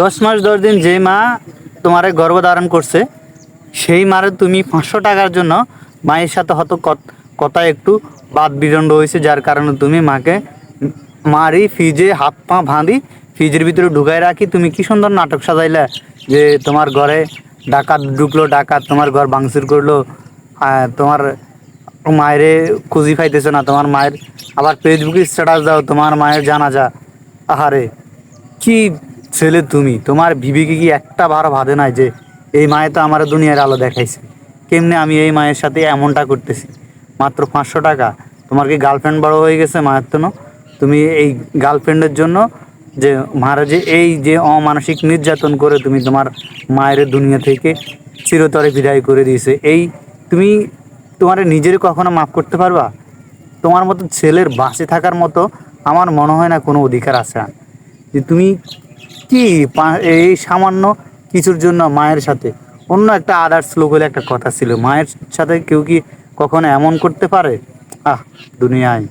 দশ মাস, দশ দিন যে মা তোমারে গর্ভধারণ করছে, সেই মারে তুমি পাঁচশো টাকার জন্য মায়ের সাথে হয়তো কথা একটু বাদ বিদণ্ড হয়েছে, যার কারণে তুমি মাকে মারি, ফ্রিজে হাত পা বাঁধি, ফ্রিজের ভিতরে ঢুকাই রাখি। তুমি কি সুন্দর নাটক সাজাইলে যে তোমার ঘরে ডাকাত ঢুকলো, ডাকাত তোমার ঘর ভাঙচুর করল তোমার মায়েরে খুঁজি পাইতেছে না, তোমার মায়ের আবার ফেসবুকে স্ট্যাটাস দাও, তোমার মায়ের জানা যা আহারে, কি ছেলে তুমি, তোমার বিবেকে কি একটা বার বাঁধে নাই যে এই মায়ে তো আমার দুনিয়ার আলো দেখাইছে? কেমনে আমি এই মায়ের সাথে এমনটা করতেছি? মাত্র পাঁচশো টাকা। তোমার কি গার্লফ্রেন্ড বড় হয়ে গেছে মায়ের তো তুমি এই গার্লফ্রেন্ডের জন্য যে মহারাজে এই যে অমানসিক নির্যাতন করে তুমি তোমার মায়ের দুনিয়া থেকে চিরতরে বিদায় করে দিয়েছে। এই তুমি তোমার নিজের কখনো মাফ করতে পারবা? তোমার মতো ছেলের বাঁচে থাকার মতো আমার মনে হয় না কোনো অধিকার আছে। যে তুমি কি এই সামান্য কিছুর জন্য মায়ের সাথে? অন্য একটা আদার্স লোক হলে একটা কথা ছিল, মায়ের সাথে কেউ কি কখনো এমন করতে পারে? আহ, দুনিয়ায়।